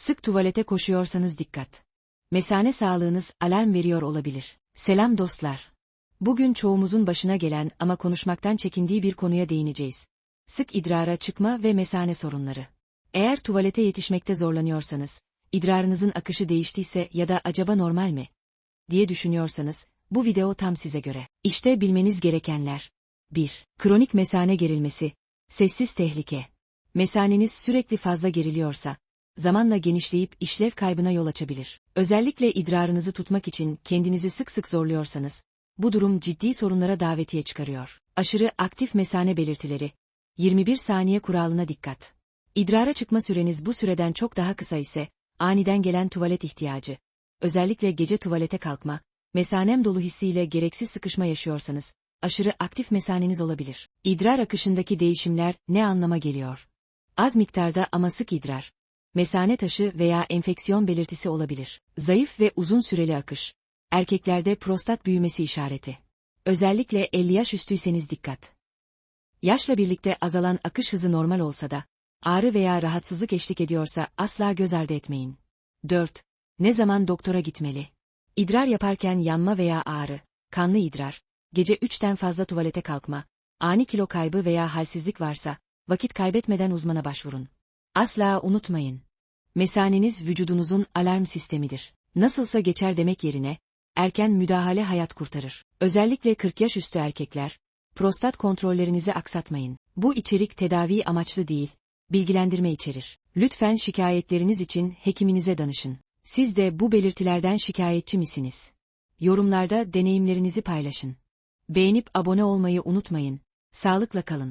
Sık tuvalete koşuyorsanız dikkat. Mesane sağlığınız alarm veriyor olabilir. Selam dostlar. Bugün çoğumuzun başına gelen ama konuşmaktan çekindiği bir konuya değineceğiz. Sık idrara çıkma ve mesane sorunları. Eğer tuvalete yetişmekte zorlanıyorsanız, idrarınızın akışı değiştiyse ya da acaba normal mi? diye düşünüyorsanız, bu video tam size göre. İşte bilmeniz gerekenler. 1. Kronik mesane gerilmesi. Sessiz tehlike. Mesaneniz sürekli fazla geriliyorsa, zamanla genişleyip işlev kaybına yol açabilir. Özellikle idrarınızı tutmak için kendinizi sık sık zorluyorsanız, bu durum ciddi sorunlara davetiye çıkarıyor. Aşırı aktif mesane belirtileri. 21 saniye kuralına dikkat. İdrara çıkma süreniz bu süreden çok daha kısa ise, aniden gelen tuvalet ihtiyacı. Özellikle gece tuvalete kalkma, mesanem dolu hissiyle gereksiz sıkışma yaşıyorsanız, aşırı aktif mesaneniz olabilir. İdrar akışındaki değişimler ne anlama geliyor? Az miktarda ama sık idrar. Mesane taşı veya enfeksiyon belirtisi olabilir. Zayıf ve uzun süreli akış. Erkeklerde prostat büyümesi işareti. Özellikle 50 yaş üstüyseniz dikkat. Yaşla birlikte azalan akış hızı normal olsa da, ağrı veya rahatsızlık eşlik ediyorsa asla göz ardı etmeyin. 4. Ne zaman doktora gitmeli? İdrar yaparken yanma veya ağrı, kanlı idrar, gece 3'ten fazla tuvalete kalkma, ani kilo kaybı veya halsizlik varsa, vakit kaybetmeden uzmana başvurun. Asla unutmayın. Mesaneniz vücudunuzun alarm sistemidir. Nasılsa geçer demek yerine, erken müdahale hayat kurtarır. Özellikle 40 yaş üstü erkekler, prostat kontrollerinizi aksatmayın. Bu içerik tedavi amaçlı değil, bilgilendirme içerir. Lütfen şikayetleriniz için hekiminize danışın. Siz de bu belirtilerden şikayetçi misiniz? Yorumlarda deneyimlerinizi paylaşın. Beğenip abone olmayı unutmayın. Sağlıkla kalın.